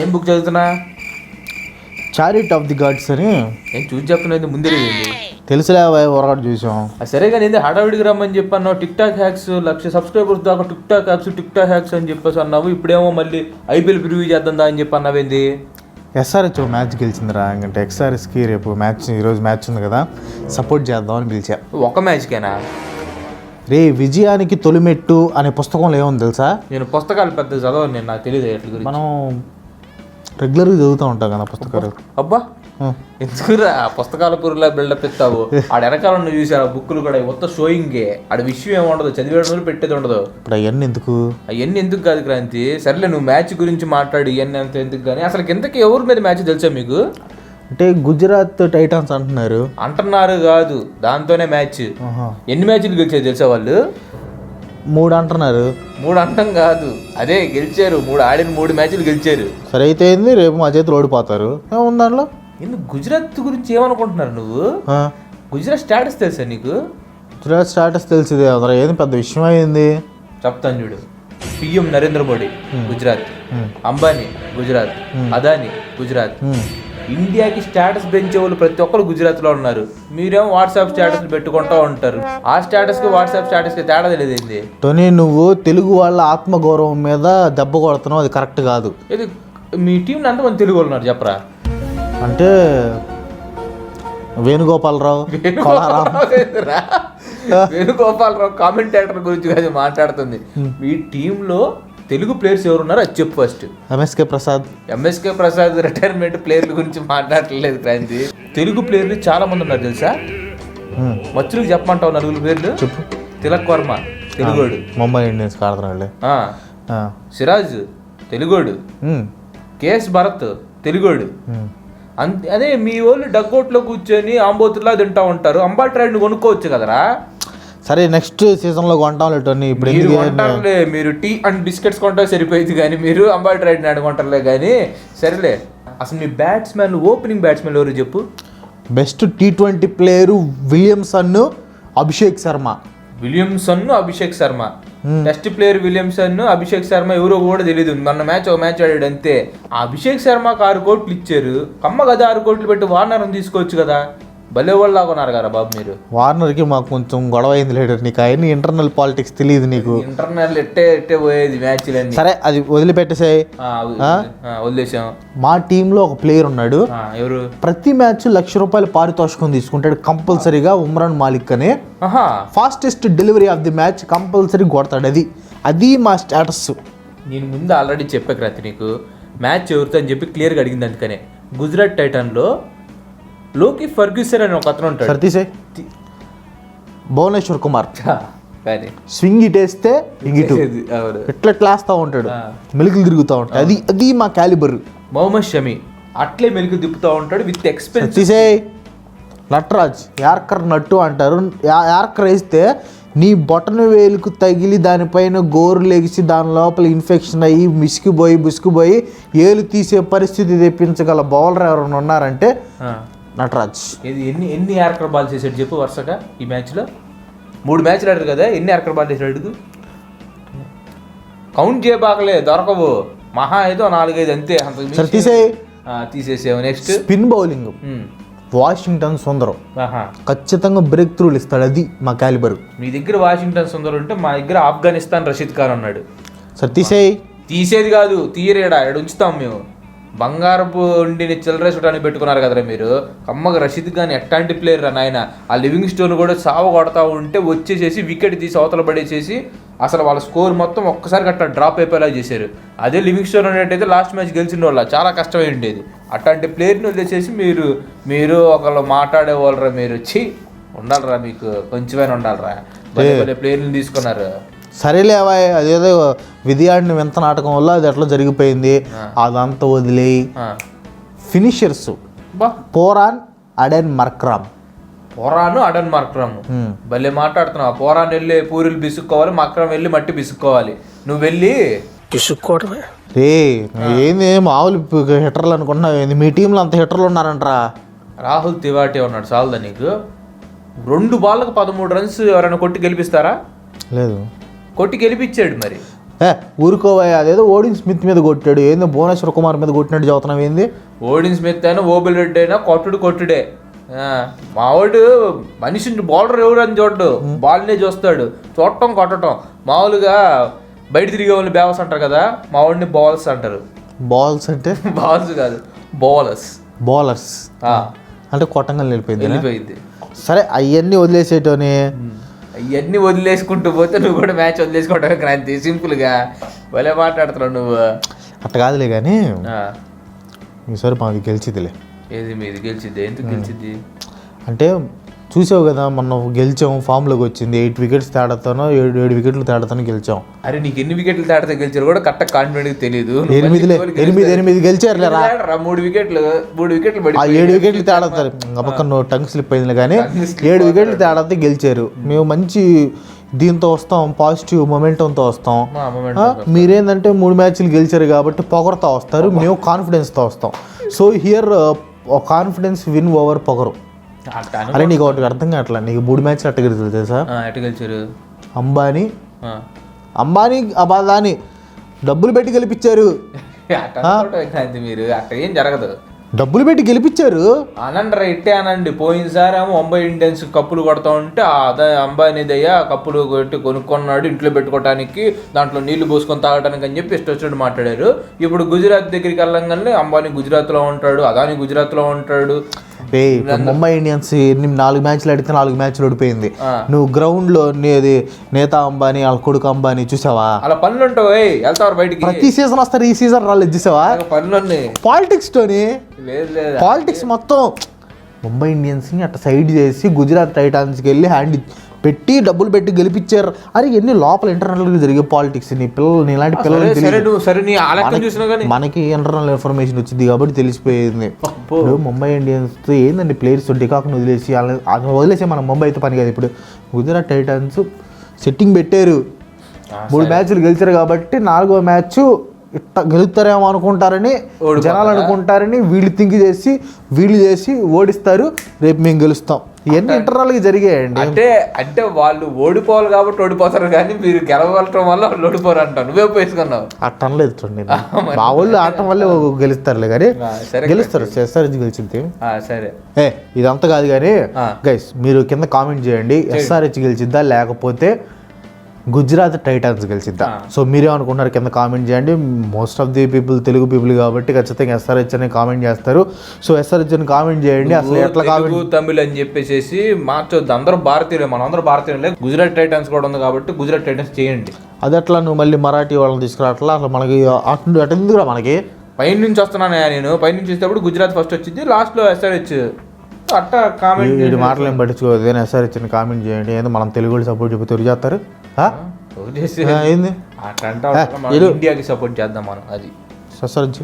ఏం బుక్ చదువుతున్నా? Chariot of the God's అని. ఏం చూసి చెప్తున్నది ముందే. తెలుసులే ఒరగడు చూసాం. సరే కానీ ఏంది హడావిడికి రమ్మని చెప్పాను టిక్ టాక్ హ్యాక్స్ లక్ష సబ్స్క్రైబర్స్ దాకా TikTok hacks TikTok hacks అని చెప్పేసి అన్నావు. ఇప్పుడేమో మళ్ళీ ఐపీఎల్ ప్రివ్యూ చేద్దాం దా అని చెప్పి అన్నావేంది ఎస్ఆర్హెచ్ మ్యాచ్ గెలిచిందిరా ఇంకంటే ఎక్స్ఆర్ఎస్కి రేపు మ్యాచ్ ఈరోజు మ్యాచ్ ఉంది కదా సపోర్ట్ చేద్దామని పిలిచా. ఒక మ్యాచ్కేనా రే విజయానికి తొలిమెట్టు అనే పుస్తకంలో ఏముంది తెలుసా? నేను పుస్తకాలు పెద్ద చదవను నేను నాకు తెలియదు ఎట్ల గురించి. మనం రెగ్యులర్గా చదువుతూ ఉంటాం కదా పుస్తకాలు. అబ్బా. ఎందుకురా ఆ పుస్తకాల పురుగులా బిల్డప్ ఇస్తావు? ఆడ వెనకాల నువ్వు చూసారు ఆ బుక్కులు కూడా మొత్తం షోయింగే ఆడ విషయం ఏమి ఉండదు చదివేయడం పెట్టేది ఉండదు. ఇప్పుడు అవన్నీ ఎందుకు? అవన్నీ ఎందుకు కాదు క్రాంతి? సర్లే నువ్వు మ్యాచ్ గురించి మాట్లాడు ఇవన్నీ అంత ఎందుకు కానీ అసలు ఇంతకీ ఎవరి మీద మ్యాచ్ తెలుసా మీకు? అంటే గుజరాత్ టైటాన్స్ అంటున్నారు. అంటున్నారు కాదు దాంతోనే మ్యాచ్. ఎన్ని మ్యాచ్లు గెలిచారు తెలుసా వాళ్ళు? మూడు అంటున్నారు మూడు అంటం కాదు. అదే గెలిచారు. మూడు ఆడిన మూడు మ్యాచ్లు గెలిచారు. సరే అయితే ఏంది? రేపు మా చేతులు ఓడిపోతారు. ఏముంది దాంట్లో. ఎందుకు గుజరాత్ గురించి ఏమనుకుంటున్నారు నువ్వు. గుజరాత్ స్టాటస్ తెలుసా నీకు? గుజరాత్ స్టాటస్ తెలిసిందే. అందరూ ఏది పెద్ద విషయం అయింది? చెప్తాను చూడు. పిఎం నరేంద్ర మోడీ గుజరాత్. అంబానీ గుజరాత్. అదానీ గుజరాత్. ఇండియాకి స్టేటస్ పెంచే వాళ్ళు ప్రతి ఒక్కరు గుజరాత్లో ఉన్నారు. మీరేమో వాట్సాప్ స్టేటస్ పెట్టుకుంటా ఉంటారు. ఆ స్టేటస్కి వాట్సాప్ స్టేటస్కి తేడా తెలియదేంది టోనీ నువ్వు తెలుగు వాళ్ళ ఆత్మగౌరవం మీద దెబ్బ కొడుతున్నావు. అది కరెక్ట్ కాదు. ఇది మీ టీం ఎంతమంది తెలుగు వాళ్ళు ఉన్నారు చెప్పరా? అంటే వేణుగోపాలరావు? వేణుగోపాలరావు కామెంటేటర్ గురించి మాట్లాడుతుంది. మీ టీంలో తెలుగు ప్లేయర్స్ ఎవరున్నారో అది చెప్పు first MSK Prasad MSK Prasad retirement ప్లేయర్ల గురించి మాట్లాడట్లేదు క్రాంతి. తెలుగు ప్లేయర్లు చాలా మంది ఉన్నారు తెలుసా? మచ్చులకు చెప్పమంటావు నలుగురు పేర్లు? చెప్పు. తిలక్ వర్మ తెలుగోడు. ముంబై ఇండియన్స్ ఆడుతున్నాడు సిరాజ్ తెలుగోడు. కేఎస్ భరత్ తెలుగోడు. అంతే అదే మీ వాళ్ళు డగ్గోట్లో కూర్చొని ఆంబోతుల్లా తింటా ఉంటారు. అంబాటి రైడ్ని కొనుక్కోవచ్చు కదరా? సరే నెక్స్ట్ సీజన్లో కొంటాం టోనీ. ఇప్పుడు మీరు కొంటారులే మీరు టీ అండ్ బిస్కెట్స్ కొంటా సరిపోయింది కానీ మీరు అంబాటి రైడ్ని అడుగుంటారులే కానీ సరేలే. అసలు మీ బ్యాట్స్మెన్ ఓపెనింగ్ బ్యాట్స్మెన్ ఎవరు చెప్పు? Best T twenty player Williamson Abhishek Sharma. Williamson Abhishek Sharma. Test player Williamson Abhishek Sharma ఎవరో కూడా తెలియదు మొన్న మ్యాచ్ ఒక మ్యాచ్ ఆడాడు అంతే. ఆ అభిషేక్ శర్మకు ఆరు కోట్లు ఇచ్చారు. కమ్మ కదా ఆరు కోట్లు పెట్టి వార్నర్ని తీసుకోవచ్చు కదా. భలే వాళ్ళు ఉన్నారు కదా బాబు మీరు? వార్నర్కి మాకు కొంచెం గొడవ అయింది లేడు నీకు అవన్నీ ఇంటర్నల్ పాలిటిక్స్ తెలియదు నీకు. ఇంటర్నల్ ఎట్టే ఎట్టే పోయేది మ్యాచ్లన్నీ. సరే అది ఆ, వదిలేసాం. మా టీంలో ఒక ప్లేయర్ ఉన్నాడు. ఎవరు? ప్రతి మ్యాచ్ లక్ష రూపాయల పారితోషికం తీసుకుంటాడు కంపల్సరీగా ఉమ్రాన్ మాలిక్ అని. Fastest delivery of the match compulsory కొడతాడు అది. అది మా స్టేటస్ నేను ముందు ఆల్రెడీ చెప్పా క్రాంతి నీకు మ్యాచ్ ఎవరితో అని చెప్పి క్లియర్గా అడిగింది అందుకనే. గుజరాత్ టైటన్లో లోకి ఫర్గ్యూసన్ అని ఒక అతను ఉంటాడు. సరే తీసే. భువనేశ్వర్ కుమార్. స్వింగ్ ఇటేస్తే అవును. ఎట్లా ఎట్లేస్తా ఉంటాడు. మెలుకులు తిరుగుతూ ఉంటాయి అది అది మా క్యాలిబర్ మొహమ్మద్ షమి అట్లే మెలుగు తిప్పుతూ ఉంటాడు విత్ ఎక్స్పెన్స్ తీసే. నటరాజ్ యార్కర్ నట్టు అంటారు. యార్కర్ వేస్తే నీ బొటన వేలుకు తగిలి దానిపైన గోరు లెగిసి దాని లోపల ఇన్ఫెక్షన్ అయ్యి మిసికిపోయి బుసికిపోయి ఏలు తీసే పరిస్థితి తెప్పించగల బౌలర్ ఎవరైనా ఉన్నారంటే నటరాజ్. ఇది ఎన్ని ఎన్ని యార్కర్ బాల్ చేసాడు చెప్పు వరుసగా ఈ మ్యాచ్లో మూడు మ్యాచ్లు ఆడారు కదా ఎన్ని యార్కర్ బాల్ చేసాడు అడుగు? కౌంట్ చేయబాకలే దొరకవు. మహా ఏదో నాలుగైదు అంతే. ఆ, తీసేసావు next spin bowling Washington Sundaram. ఖచ్చితంగా బ్రేక్ త్రూలు ఇస్తాడు అది మా క్యాలిబర్ మీ దగ్గర వాషింగ్టన్ సుందర్ ఉంటే మా దగ్గర ఆఫ్ఘనిస్తాన్ రషీద్ ఖాన్ ఉన్నాడు. సరే తీసేయి. తీసేది కాదు తీయరేడా ఇక్కడ ఉంచుతాం మేము. బంగారపు ఉండిని చిల్లర చూడడానికి పెట్టుకున్నారు కదరా మీరు. అమ్మగా రషీద్ ఖాన్ ఎట్లాంటి ప్లేయర్ రా నాయన? ఆ లివింగ్ స్టోన్ కూడా సావ కొడతా ఉంటే వచ్చేసేసి వికెట్ తీసి అవతల పడేసేసి అసలు వాళ్ళ స్కోర్ మొత్తం ఒక్కసారి అట్లా డ్రాప్ అయిపోయేలా చేశారు. అదే లివింగ్ స్టోన్ అనేటైతే లాస్ట్ మ్యాచ్ గెలిచిన వాళ్ళ చాలా కష్టమై ఉండేది. అట్లాంటి ప్లేయర్ని వదిలేసేసి మీరు మీరు ఒకళ్ళు మాట్లాడే వాళ్ళరా మీరు? వచ్చి ఉండాలిరా మీకు. కొంచెమైనా ఉండాలిరా. ప్లేయర్ని తీసుకున్నారు. సరేలే అవాయ్ అదేదో విధియాడిన వింత నాటకం వల్ల అది ఎట్లా జరిగిపోయింది. అదంతా వదిలేయి. ఆ. Finishers. Pooran Aiden Markram. Pooran Aiden Markram. భలే మాట్లాడుతున్నావు. ఆ పోరాన్ వెళ్ళి పూరీలు బిసుక్కోవాలి మక్రం వెళ్ళి మట్టి బిసుక్కోవాలి. నువ్వు వెళ్ళి రే ఏంది మామూలు హిటర్లు అనుకుంటున్నావు ఏంది? మీ టీంలో అంత హిటర్లు ఉన్నారంటరా. రాహుల్ తివాటి ఉన్నాడు చాలుదా నీకు? రెండు బాళ్ళకు పదమూడు రన్స్ ఎవరైనా కొట్టి గెలిపిస్తారా? లేదు. కొట్టి గెలిపించాడు మరి. ఊరుకోవా అదేదో ఓడిన్ స్మిత్ మీద కొట్టాడు. ఏందో భువనేశ్వర్ కుమార్ మీద కొట్టినట్టు చదువుతున్నావు ఏంది? ఓడిన్ స్మిత్ అయినా ఓబిల్ రెడ్డి అయినా కొట్టుడు కొట్టుడే. మావాడు మనిషిని బౌలర్ ఎవరు అని చూడ్డు. బాల్నే చూస్తాడు. చూడటం కొట్టడం మామూలుగా బయట తిరిగే వాళ్ళని బేవస్ అంటారు కదా మా వాడిని బౌలర్స్ అంటారు. బాల్స్ అంటే? బాల్స్ కాదు బౌలర్స్. బౌలర్స్. అంటే కొట్టంగా వెళ్ళిపోయింది వెళ్ళిపోయింది. సరే అవన్నీ వదిలేసేటోని అవన్నీ వదిలేసుకుంటూ పోతే నువ్వు కూడా మ్యాచ్ వదిలేసుకోవటం క్రాంతి. సింపుల్గా భలే మాట్లాడుతున్నావు నువ్వు. అట్ట కాదులే కానీ ఈసారి మాది గెలిచిదిలే ఏది మీది గెలిచిద్ది? ఎందుకు గెలిచిద్ది? అంటే చూసావు కదా మనం గెలిచాం ఫామ్లోకి వచ్చింది. ఎయిట్ వికెట్స్ తేడాతోనో ఏడు ఏడు వికెట్లు తేడాతోనో గెలిచాం. అరే నీకు ఎన్ని వికెట్లు తేడాతో గెలిచారు కూడా కరెక్ట్ కాన్ఫిడెంట్ తెలియదు ఎనిమిదిలే ఎనిమిది ఎనిమిది గెలిచారులే రా. రా, మూడు వికెట్లు మూడు వికెట్లు పడి ఆ ఏడు వికెట్లు తేడాతారు పక్కన టంగ్ స్లిప్ అయింది కానీ ఏడు వికెట్లు తేడాతో గెలిచారు. మేము మంచి దీంతో వస్తాం పాజిటివ్ మొమెంటంతో వస్తాం. మీరేందంటే మూడు మ్యాచ్లు గెలిచారు కాబట్టి పొగరుతో వస్తారు మేము కాన్ఫిడెన్స్తో వస్తాం. So here confidence win over పొగరు. అరే నీకు ఒకటి అర్థం కావట్లా. నీకు మూడు మ్యాచ్లు అట్ట గెలుతుంది తెలుసా? ఆ, ఎట్ట గెలిచారు? అంబానీ. అంబానీ అబాదాని డబ్బులు పెట్టి గెలిపించారు. అట్ట మీరు? అట్ట ఏం జరగదు. డబ్బులు పెట్టి గెలిపించారు. అనండి రా ఇట్టే అనండి. పోయినసారి ఏమో ముంబై ఇండియన్స్ కప్పులు కొడతా ఉంటే ఆ అదే అంబానీదయ్యా కప్పులు కొట్టి కొనుక్కున్నాడు ఇంట్లో పెట్టుకోవడానికి దాంట్లో నీళ్ళు పోసుకొని తాగడానికి అని చెప్పి ఇష్టం వచ్చినట్టు మాట్లాడారు. ఇప్పుడు గుజరాత్ దగ్గరికి వెళ్ళంగానే అంబానీ గుజరాత్లో ఉంటాడు అదాని గుజరాత్లో ఉంటాడు. రే ముంబై ఇండియన్స్ నాలుగు మ్యాచ్లు ఆడితే నాలుగు మ్యాచ్లు ఓడిపోయింది. నువ్వు గ్రౌండ్లో నీది నేతా అంబానీ వాళ్ళ కొడుకు అంబానీ చూసావా? అలా పనులు వెళ్తావు బయటికి? ప్రతి సీజన్ వస్తారు ఈ సీజన్ రాలేదు చూసావా? పనులు పాలిటిక్స్ తోని పాలిటిక్స్ మొత్తం ముంబై ఇండియన్స్ని అట్లా సైడ్ చేసి గుజరాత్ టైటాన్స్కి వెళ్ళి హ్యాండ్ పెట్టి డబ్బులు పెట్టి గెలిపించారు అరే ఎన్ని లోపల ఇంటర్నల్ జరిగే పాలిటిక్స్ నీ పిల్లలు నీలాంటి సరే పిల్లలు మనకి ఇంటర్నల్ ఇన్ఫర్మేషన్ వచ్చింది కాబట్టి తెలిసిపోయింది. ఇప్పుడు ముంబై ఇండియన్స్తో ఏందండి ప్లేయర్స్ డికాక్ని వదిలేసి వాళ్ళని వదిలేసి మనం ముంబైతో పని కాదు ఇప్పుడు. గుజరాత్ టైటన్స్ సెట్టింగ్ పెట్టారు. మూడు మ్యాచ్లు గెలిచారు కాబట్టి నాలుగో మ్యాచ్ ఇట్ట గెలుస్తారేమో అనుకుంటారని జనాలు అనుకుంటారని వీళ్ళు థింక్ చేసి వీళ్ళు చేసి ఓడిస్తారు. రేపు మేము గెలుస్తాం. ఇవన్నీ ఇంటర్నల్గా జరిగాయండి. అంటే అంటే వాళ్ళు ఓడిపోవాలి కాబట్టి ఓడిపోతారు కానీ మీరు గెలవటం వల్ల వాళ్ళు ఓడిపోరు అంటావు నువ్వే పోసుకున్నావు అట్ట అనలేదు చూడండి. మా వాళ్ళు ఆడటం వల్లే గెలుస్తారులే కానీ గెలుస్తారు. ఎస్ఆర్హెచ్ గెలిచింది? సరే. ఏ ఇదంతా కాదు కానీ. గైస్ మీరు కింద కామెంట్ చేయండి. ఎస్ఆర్హెచ్ గెలిచిద్దా లేకపోతే గుజరాత్ టైటాన్స్ గెలిచిద్దా. సో మీరే అనుకుంటున్నారు కింద కామెంట్ చేయండి. Most of the people Telugu people కాబట్టి ఖచ్చితంగా ఎస్ఆర్హెచ్ అని కామెంట్ చేస్తారు. సో ఎస్ఆర్హెచ్ అని కామెంట్ చేయండి అసలు ఎట్లా కామెంట్ తమిళ్ అని చెప్పేసి మార్చొద్దు. అందరూ భారతీయులే మనం అందరూ భారతీయులే. గుజరాత్ టైటన్స్ కూడా ఉంది కాబట్టి గుజరాత్ టైటన్స్ చేయండి. అది ఎట్లా నువ్వు మళ్ళీ మరాఠీ వాళ్ళని తీసుకురావట్లా అసలు మనకి అటు అటు ఎందుకురా మనకి? పైన నుంచి వస్తున్నాను నేను. పైన నుంచి వచ్చేటప్పుడు గుజరాత్ ఫస్ట్ వచ్చింది లాస్ట్లో ఎస్ఆర్హెచ్ అట్ట కామెంట్ వీడి మాటలు ఏం పట్టించుకోవద్దు కానీ ఎస్ఆర్హెచ్ అని కామెంట్ చేయండి. ఏందో మనం తెలుగు వాళ్ళు సపోర్ట్ చెప్పి తిరిగి చేస్తారు? ఏంది. ఇండియాకి సపోర్ట్ చేద్దాం మనం అది. ఎస్ఆర్హెచ్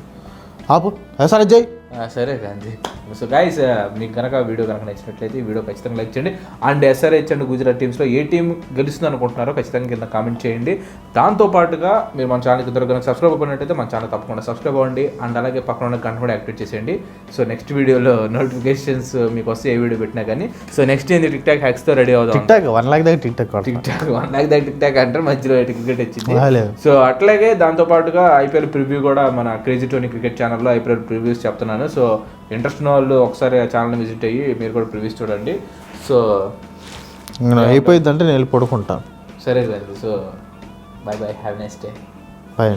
ఆపు. ఎస్ఆర్హెచ్ జై. సరే గాంధీ. సో గైస్ మీకు కనుక వీడియో కనుక నచ్చినట్లయితే ఈ వీడియో ఖచ్చితంగా లైక్ చేయండి. అండ్ ఎస్ఆర్హెచ్ అండ్ గుజరాత్ టీమ్స్లో ఏ టీం గెలుస్తుంది అనుకుంటున్నారో ఖచ్చితంగా కింద కామెంట్ చేయండి. దాంతో పాటుగా మీరు మన ఛానల్కి ఇద్దరు కనుక సబ్స్క్రైబ్ అయినట్టయితే మన ఛానల్ తప్పకుండా సబ్స్క్రైబ్ అవ్వండి. అండ్ అలాగే పక్కన ఉన్న గంట కూడా యాక్టివేట్ చేసేయండి. సో నెక్స్ట్ వీడియోలో నోటిఫికేషన్స్ మీకు వస్తే ఏ వీడియో పెట్టినా కానీ. సో నెక్స్ట్ ఏంది? టిక్ టాక్ హ్యాక్స్తో రెడీ అవుదాం. టిక్ టాక్ వన్ లాక్ దగ్గర TikTok. TikTok one lakh దాకా టిక్ టాక్ అంటే మధ్యలో క్రికెట్ వచ్చింది. సో అట్లాగే దాంతో పాటుగా ఐపీఎల్ ప్రివ్యూ కూడా మన క్రేజీ టోనీ క్రికెట్ ఛానల్లో ఐపీఎల్ ప్రివ్యూస్ చెప్తున్నాను. సో ఇంట్రెస్ట్ ఉన్న వాళ్ళు ఒకసారి ఆ ఛానల్ విజిట్ అయ్యి మీరు కూడా ప్రివ్యూస్ చూడండి. సో అయిపోయిందంటే నేను వెళ్ళి పడుకుంటాను. సరే అండి so bye bye have next day bye